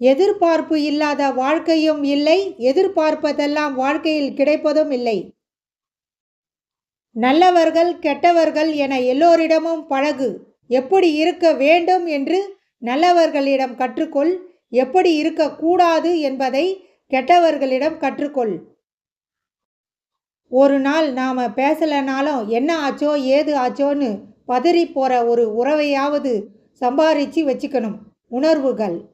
எதிர்பார்ப்பு இல்லாத வாழ்க்கையும் இல்லை எதிர்பார்ப்பதெல்லாம் வாழ்க்கையில் கிடைப்பதும் இல்லை. நல்லவர்கள் கெட்டவர்கள் என எல்லோரிடமும் பழகு. எப்படி இருக்க வேண்டும் என்று நல்லவர்களிடம் கற்றுக்கொள். எப்படி இருக்கக்கூடாது என்பதை கெட்டவர்களிடம் கற்றுக்கொள். ஒரு நாள் நாம் பேசலைனாலும் என்ன ஆச்சோ ஏது ஆச்சோன்னு பதறி போகிற ஒரு உறவையாவது சம்பாரித்து வச்சுக்கணும். உணர்வுகள்.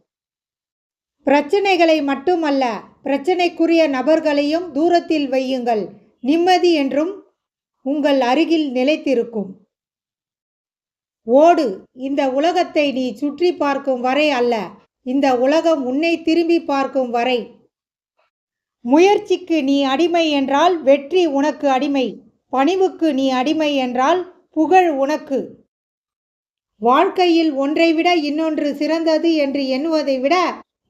பிரச்சனைகளை மட்டுமல்ல பிரச்சனைக்குரிய நபர்களையும் தூரத்தில் வையுங்கள். நிம்மதி என்றும் உங்கள் அருகில் நிலைத்திருக்கும். ஓடு இந்த உலகத்தை நீ சுற்றி பார்க்கும் வரை அல்ல இந்த உலகம் உன்னை திரும்பி பார்க்கும் வரை. முயற்சிக்கு நீ அடிமை என்றால் வெற்றி உனக்கு அடிமை பணிவுக்கு நீ அடிமை என்றால் புகழ் உனக்கு. வாழ்க்கையில் ஒன்றை விட இன்னொன்று சிறந்தது என்று எண்ணுவதை விட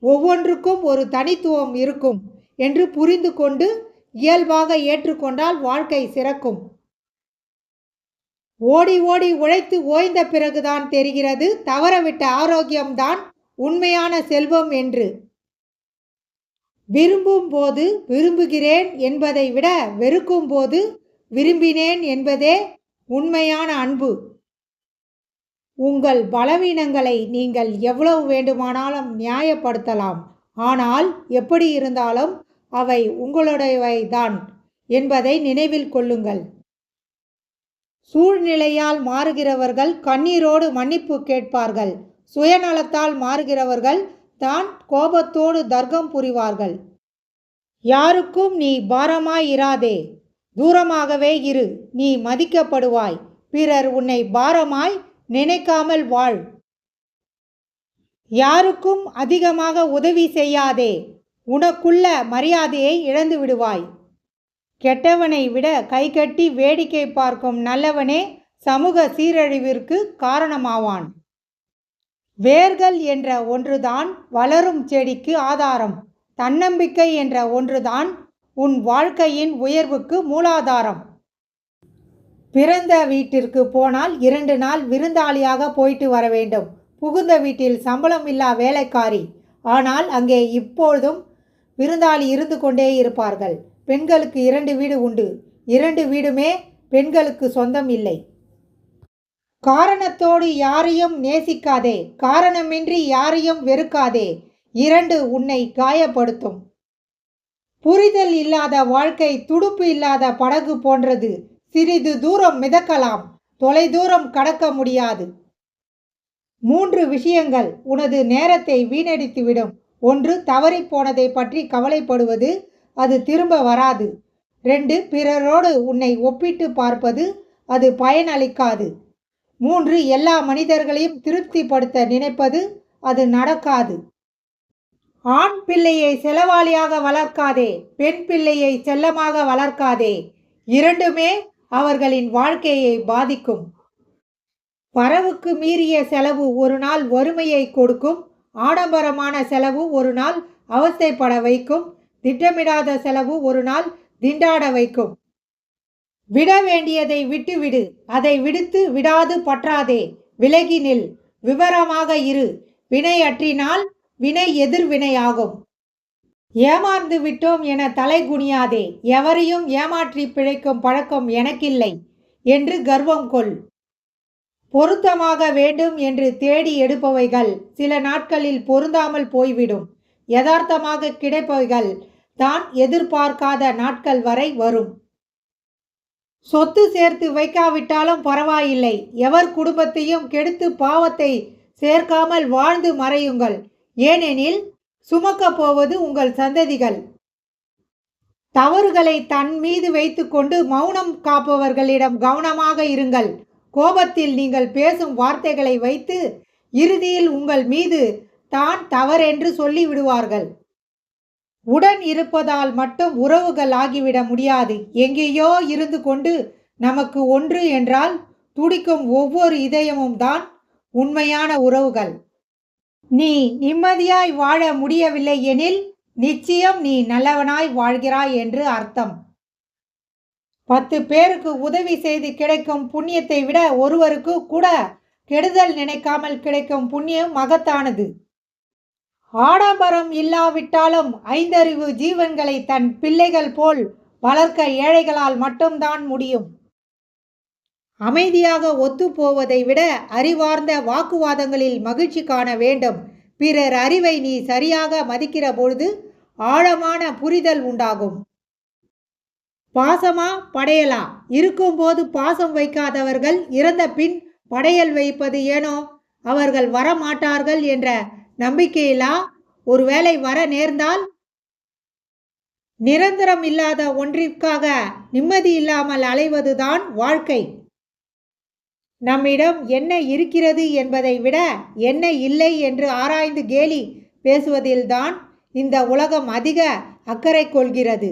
ஒவ்வொன்றுக்கும் ஒரு தனித்துவம் இருக்கும் என்று புரிந்து கொண்டு இயல்பாக ஏற்றுக்கொண்டால் வாழ்க்கை சிறக்கும். ஓடி ஓடி உழைத்து ஓய்ந்த பிறகுதான் தெரிகிறது தவறவிட்ட ஆரோக்கியம்தான் உண்மையான செல்வம் என்று. விரும்பும் போது விரும்புகிறேன் என்பதை விட வெறுக்கும் போது விரும்பினேன் என்பதே உண்மையான அன்பு. உங்கள் பலவீனங்களை நீங்கள் எவ்வளவு வேண்டுமானாலும் நியாயப்படுத்தலாம். ஆனால் எப்படி இருந்தாலும் அவை உங்களுடையவைதான் என்பதை நினைவில் கொள்ளுங்கள். சூழ்நிலையால் மாறுகிறவர்கள் கண்ணீரோடு மன்னிப்பு கேட்பார்கள். சுயநலத்தால் மாறுகிறவர்கள் தான் கோபத்தோடு தர்க்கம் புரிவார்கள். யாருக்கும் நீ பாரமாயிராதே தூரமாகவே இரு நீ மதிக்கப்படுவாய். பிறர் உன்னை பாரமாய் நினைக்காமல் வாழ். யாருக்கும் அதிகமாக உதவி செய்யாதே. உனக்குள்ள மரியாதையை இழந்து விடுவாய். கெட்டவனை விட கைகட்டி வேடிக்கை பார்க்கும் நல்லவனே சமூக சீரழிவிற்கு காரணமாவான். வேர்கள் என்ற ஒன்றுதான் வளரும் செடிக்கு ஆதாரம். தன்னம்பிக்கை என்ற ஒன்றுதான் உன் வாழ்க்கையின் உயர்வுக்கு மூலாதாரம். பிறந்த வீட்டிற்கு போனால் இரண்டு நாள் விருந்தாளியாக போயிட்டு வர வேண்டும். புகுந்த வீட்டில் சம்பளம் இல்லா வேலைக்காரி. ஆனால் அங்கே இப்பொழுதும் விருந்தாளி இருந்து கொண்டே இருப்பார்கள். பெண்களுக்கு இரண்டு வீடு உண்டு. இரண்டு வீடுமே பெண்களுக்கு சொந்தம் இல்லை. காரணத்தோடு யாரையும் நேசிக்காதே. காரணமின்றி யாரையும் வெறுக்காதே. இரண்டு உன்னை காயப்படுத்தும். புரிதல் இல்லாத வாழ்க்கை துடுப்பு இல்லாத படகு போன்றது. சிறிது தூரம் மிதக்கலாம். தொலைதூரம் கடக்க முடியாது. மூன்று விஷயங்கள் உனது நேரத்தை வீணடித்துவிடும். ஒன்று தவறி போனதை பற்றி கவலைப்படுவது. அது திரும்ப வராது. ரெண்டு பிறரோடு உன்னை ஒப்பிட்டு பார்ப்பது. அது பயனளிக்காது. மூன்று எல்லா மனிதர்களையும் திருப்திப்படுத்த நினைப்பது. அது நடக்காது. ஆண் பிள்ளையை செலவாளியாக வளர்க்காதே. பெண் பிள்ளையை செல்லமாக வளர்க்காதே. இரண்டுமே அவர்களின் வாழ்க்கையை பாதிக்கும். வரவுக்கு மீறிய செலவு ஒரு நாள் வறுமையை கொடுக்கும். ஆடம்பரமான செலவு ஒரு நாள் அவஸ்தைப்பட வைக்கும். திட்டமிடாத செலவு ஒரு நாள் திண்டாட வைக்கும். விட வேண்டியதை விட்டுவிடு. அதை விடுத்து விடாது பற்றாதே. விலகி நில். விவரமாக இரு. வினை அற்றினால் வினை எதிர்வினையாகும். ஏமாந்து விட்டோம் என தலை குனியாதே. எவரையும் ஏமாற்றி பிழைக்கும் பழக்கம் எனக்கில்லை என்று கர்வம் கொள். பொருத்தமாக வேண்டும் என்று தேடி எடுப்பவைகள் சில நாட்களில் பொருந்தாமல் போய்விடும். யதார்த்தமாக கிடைப்பவைகள் தான் எதிர்பார்க்காத நாட்கள் வரை வரும். சொத்து சேர்த்து வைக்காவிட்டாலும் பரவாயில்லை. எவர் குடும்பத்தையும் கெடுத்து பாவத்தை சேர்க்காமல் வாழ்ந்து மறையுங்கள். ஏனெனில் சுமக்கப் போவது உங்கள் சந்ததிகள். தவறுகளை தன் மீது வைத்துக்கொண்டு மௌனம் காப்பவர்களிடம் கவனமாக இருங்கள். கோபத்தில் நீங்கள் பேசும் வார்த்தைகளை வைத்து இறுதியில் உங்கள் மீது தான் தவறென்று சொல்லிவிடுவார்கள். உடன் இருப்பதால் மட்டும் உறவுகள் ஆகிவிட முடியாது. எங்கேயோ இருந்து கொண்டு நமக்கு ஒன்று என்றால் துடிக்கும் ஒவ்வொரு இதயமும் தான் உண்மையான உறவுகள். நீ நிம்மதியாய் வாழ முடியவில்லை எனில் நிச்சயம் நீ நல்லவனாய் வாழ்கிறாய் என்று அர்த்தம். பத்து பேருக்கு உதவி செய்து கிடைக்கும் புண்ணியத்தை விட ஒருவருக்கு கூட கெடுதல் நினைக்காமல் கிடைக்கும் புண்ணியம் மகத்தானது. ஆடம்பரம் இல்லாவிட்டாலும் ஐந்தறிவு ஜீவன்களை தன் பிள்ளைகள் போல் வளர்க்க ஏழைகளால் மட்டும்தான் முடியும். அமைதியாக ஒத்துப்போவதை விட அறிவார்ந்த வாக்குவாதங்களில் மகிழ்ச்சி காண வேண்டும். பிறர் அறிவை நீ சரியாக மதிக்கிற பொழுது ஆழமான புரிதல் உண்டாகும். பாசமா? படையலா? இருக்கும்போது பாசம் வைக்காதவர்கள் இறந்த பின் படையல் வைப்பது ஏனோ? அவர்கள் வரமாட்டார்கள் என்ற நம்பிக்கையிலா? ஒருவேளை வர நேர்ந்தால்? நிரந்தரம் இல்லாத ஒன்றிற்காக நிம்மதி இல்லாமல் அலைவதுதான் வாழ்க்கை. நம்மிடம் என்ன இருக்கிறது என்பதை விட என்ன இல்லை என்று ஆராய்ந்து கேலி பேசுவதில்தான் இந்த உலகம் அதிக அக்கறை கொள்கிறது.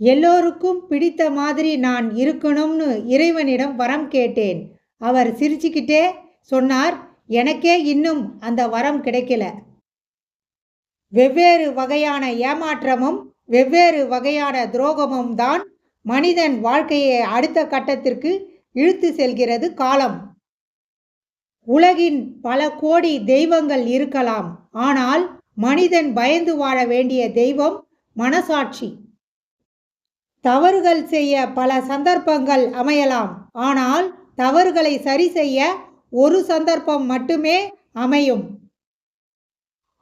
எல்லோருக்கும் பிடித்த மாதிரி நான் இருக்கணும்னு இறைவனிடம் வரம் கேட்டேன். அவர் சிரிச்சுக்கிட்டே சொன்னார் எனக்கே இன்னும் அந்த வரம் கிடைக்கல. வெவ்வேறு வகையான ஏமாற்றமும் வெவ்வேறு வகையான துரோகமும் தான் மனிதன் வாழ்க்கையை அடுத்த கட்டத்திற்கு இழுத்து செல்கிறது காலம். உலகின் பல கோடி தெய்வங்கள் இருக்கலாம். ஆனால் மனிதன் பயந்து வாழ வேண்டிய தெய்வம் மனசாட்சி. தவறுகள் செய்ய பல சந்தர்ப்பங்கள் அமையலாம். ஆனால் தவறுகளை சரி செய்ய ஒரு சந்தர்ப்பம் மட்டுமே அமையும்.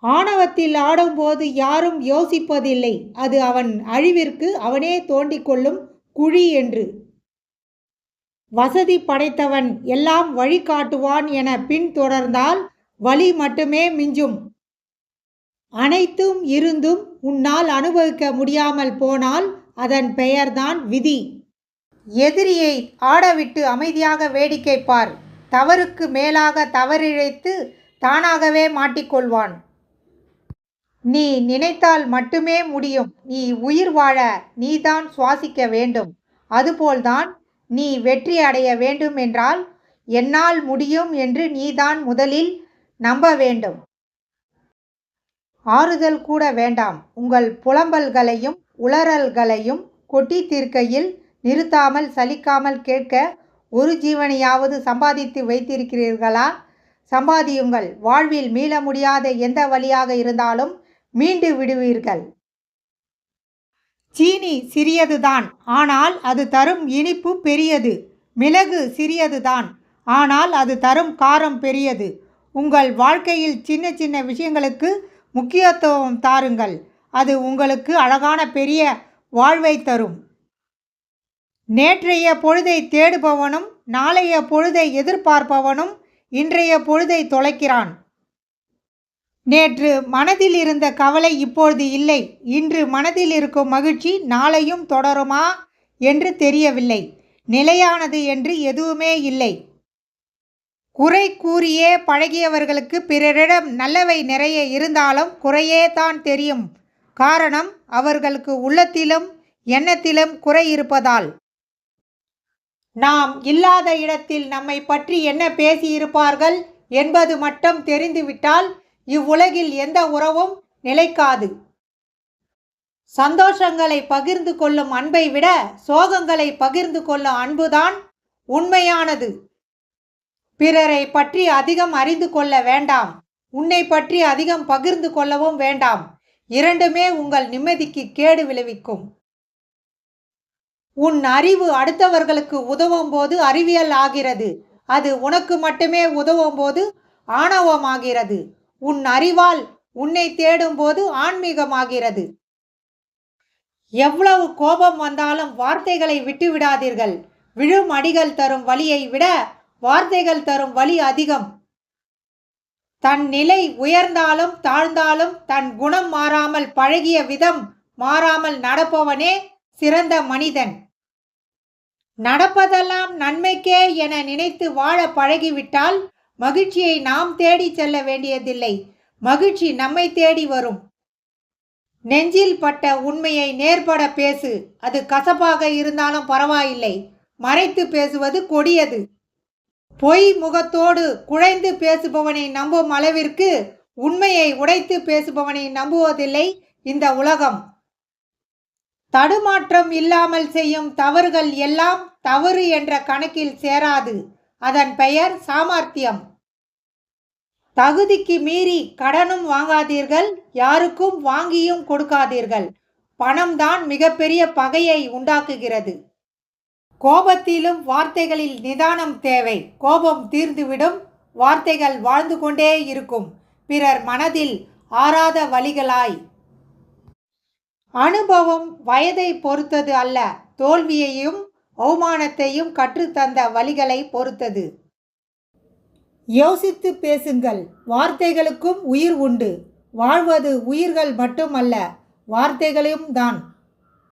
ஆணவத்தில் ஆடும்போது யாரும் யோசிப்பதில்லை. அது அவன் அழிவிற்கு அவனே தோண்டிக்கொள்ளும் குழி என்று. வசதி படைத்தவன் எல்லாம் வழிகாட்டுவான் என பின்தொடர்ந்தால் வழி மட்டுமே மிஞ்சும். அனைத்தும் இருந்தும் உன்னால் அனுபவிக்க முடியாமல் போனால் அதன் பெயர்தான் விதி. எதிரியை ஆடவிட்டு அமைதியாக வேடிக்கை பார். தவறுக்கு மேலாக தவறிழைத்து தானாகவே மாட்டிக்கொள்வான் நீ நினைத்தால் மட்டுமே முடியும். நீ உயிர் வாழ நீதான் சுவாசிக்க வேண்டும். அதுபோல்தான் நீ வெற்றி அடைய வேண்டும் என்றால் என்னால் முடியும் என்று நீதான் முதலில் நம்ப வேண்டும். ஆறுதல் கூட வேண்டாம். உங்கள் புலம்பல்களையும் உளறல்களையும் கொட்டி தீர்க்கையில் நிறுத்தாமல் சலிக்காமல் கேட்க ஒரு ஜீவனையாவது சம்பாதித்து வைத்திருக்கிறீர்களா? சம்பாதியுங்கள். வாழ்வில் மீள முடியாத எந்த வழியாக இருந்தாலும் மீண்டு விடுவீர்கள். சீனி சிறியதுதான். ஆனால் அது தரும் இனிப்பு பெரியது. மிளகு சிறியதுதான். ஆனால் அது தரும் காரம் பெரியது. உங்கள் வாழ்க்கையில் சின்ன சின்ன விஷயங்களுக்கு முக்கியத்துவம் தாருங்கள். அது உங்களுக்கு அழகான பெரிய வாழ்வை தரும். நேற்றைய பொழுதை தேடுபவனும் நாளைய பொழுதை எதிர்பார்ப்பவனும் இன்றைய பொழுதை தொலைக்கிறான். நேற்று மனதில் இருந்த கவலை இப்பொழுது இல்லை. இன்று மனதில் இருக்கும் மகிழ்ச்சி நாளையும் தொடருமா என்று தெரியவில்லை. நிலையானது என்று எதுவுமே இல்லை. குறை கூறியே பழகியவர்களுக்கு பிறரிடம் நல்லவை நிறைய இருந்தாலும் குறையே தான் தெரியும். காரணம் அவர்களுக்கு உள்ளத்திலும் எண்ணத்திலும் குறை இருப்பதால். நாம் இல்லாத இடத்தில் நம்மை பற்றி என்ன பேசியிருப்பார்கள் என்பது மட்டும் தெரிந்துவிட்டால் இவ்வுலகில் எந்த உறவும் நிலைக்காது. சந்தோஷங்களை பகிர்ந்து கொள்ளும் அன்பை விட சோகங்களை பகிர்ந்து கொள்ளும் அன்புதான் உண்மையானது. பிறரை பற்றி அதிகம் அறிந்து கொள்ள வேண்டாம். உன்னை பற்றி அதிகம் பகிர்ந்து கொள்ளவும் வேண்டாம். இரண்டுமே உங்கள் நிம்மதிக்கு கேடு விளைவிக்கும். உன் அறிவு அடுத்தவர்களுக்கு உதவும் போது அறிவியல் ஆகிறது. அது உனக்கு மட்டுமே உதவும் போது ஆணவமாகிறது உன் அறிவால் உன்னை தேடும்போது ஆன்மீகமாகிறது. எவ்வளவு கோபம் வந்தாலும் வார்த்தைகளை விட்டு விடாதீர்கள் விழும் அடிகள் தரும் வலியை விட வார்த்தைகள் தரும் வலி அதிகம். தன் நிலை உயர்ந்தாலும் தாழ்ந்தாலும் தன் குணம் மாறாமல் பழகிய விதம் மாறாமல் நடப்பவனே சிறந்த மனிதன். நடப்பதெல்லாம் நன்மைக்கே என நினைத்து வாழ பழகிவிட்டால் மகிழ்ச்சியை நாம் தேடி செல்ல வேண்டியதில்லை. மகிழ்ச்சி நம்மை தேடி வரும். நெஞ்சில் பட்ட உண்மையை நேர்பட பேசு. அது கசப்பாக இருந்தாலும் பரவாயில்லை. மறைத்து பேசுவது கொடியது. பொய் முகத்தோடு குழைந்து பேசுபவனை நம்பும் அளவிற்கு உண்மையை உடைத்து பேசுபவனை நம்புவதில்லை இந்த உலகம். தடுமாற்றம் இல்லாமல் செய்யும் தவறுகள் எல்லாம் தவறு என்ற கணக்கில் சேராது. அதன் பெயர் சாமர்த்தியம். தகுதிக்கு மீறி கடனும் வாங்காதீர்கள் யாருக்கும் வாங்கியும் கொடுக்காதீர்கள். பணம்தான் மிகப்பெரிய பகையை உண்டாக்குகிறது. கோபத்திலும் வார்த்தைகளில் நிதானம் தேவை. கோபம் தீர்ந்துவிடும் வார்த்தைகள் வாழ்ந்து கொண்டே இருக்கும். பிறர் மனதில் ஆறாத வழிகளாய். அனுபவம் வயதை பொறுத்தது அல்ல தோல்வியையும் அவமானத்தையும் கற்றுத்தந்த வழிகளை பொறுத்தது. யோசித்து பேசுங்கள். வார்த்தைகளுக்கும் உயிர் உண்டு. வாழ்வது உயிர்கள் மட்டுமல்ல வார்த்தைகளையும் தான்.